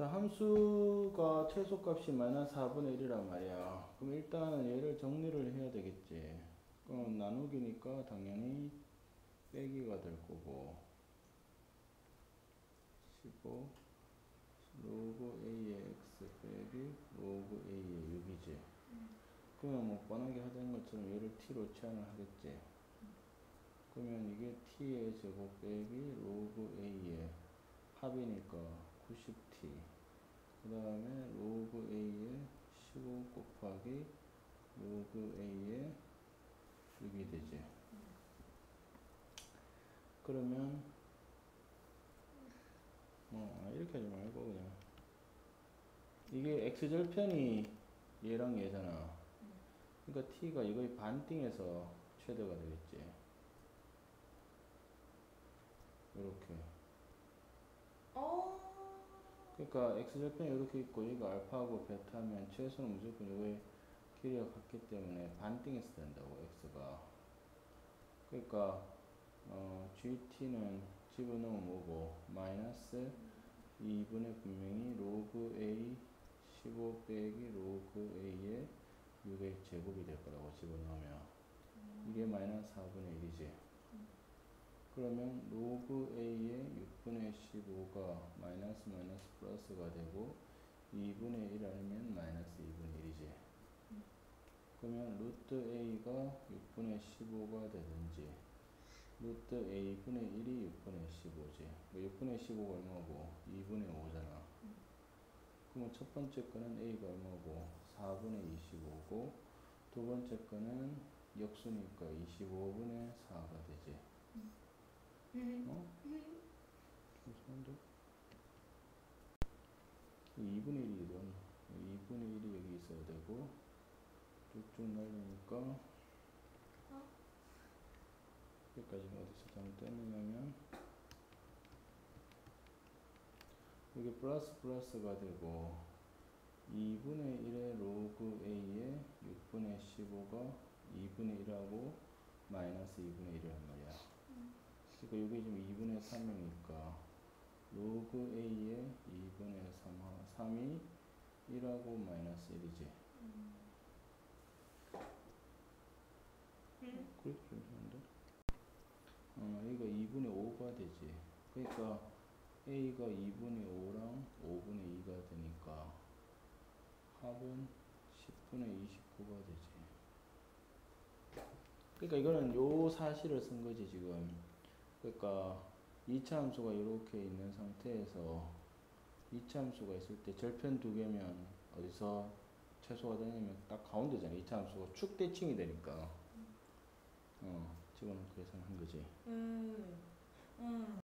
자, 함수가 최소값이 마이너스 4분의 1이란 말이야. 그럼 일단은 얘를 정리를 해야 되겠지. 그럼 나누기니까 당연히 빼기가 될 거고. 15 로그 a의 x 빼기 로그 a의 6이지. 그러면 뭐 뻔하게 하던 것처럼 얘를 t로 치환을 하겠지. 그러면 이게 t의 제곱 빼기 로그 a의 합이니까 90t. 그 다음에 로그 a의 15 곱하기 로그 a의 6이 되지. 그러면 어 아, 이렇게 하지 말고 그냥 이게 x절편이 얘랑 얘잖아. 그러니까 t가 이거의 반띵해서 최대가 되겠지. 이렇게. 어. 그러니까 x절편이 이렇게 있고 여기가 알파하고 베타면 최소는 무조건 이거의 길이가 같기 때문에 반띵해서 된다고 x가. 그러니까 어, gt는 집어넣으면 뭐고 마이너스 2분의 분명히 로그 a 15 빼기 로그 a의 6의 제곱이 될 거라고 집어넣으면 이게 마이너스 4분의 1이지. 그러면 로그 a의 6분의 15가 마이너스 마이너스 플러스가 되고 2분의 1 아니면 마이너스 2분의 1이지. 그러면 루트 a가 6분의 15가 되든지 루트 a분의 1이 6분의 15지. 6분의 15가 얼마고 2분의 5잖아. 그러면 첫 번째 거는 a가 얼마고 4분의 25고 두 번째 거는 역수니까 25분의 4가 되지. 어? 죄송한데? 2분의 1이건 2분의 1이 여기 있어야 되고 쭉쭉 날리니까 어? 여기까지 어디서 잘못됐느냐면 여기 플러스 플러스가 되고 2분의 1의 로그 a의 6분의 15가 2분의 1하고 마이너스 2분의 1이란 말이야. 그 러니까 이게 지금 2분의 3이니까 로그 a의 2분의 3, 3이 1하고 마이너스 1이지. 음. 그래도 괜찮은데? 어, 여기가 2분의 5가 되지. 그러니까 a가 2분의 5랑 5분의 2가 되니까 합은 10분의 29가 되지. 그러니까 이거는 요 사실을 쓴 거지 지금. 그러니까 2차 함수가 이렇게 있는 상태에서 2차 함수가 있을 때 절편 두 개면 어디서 최소가 되냐면 딱 가운데잖아. 2차 함수가 축 대칭이 되니까. 어, 집어넣고 계산한 거지. 음. 음.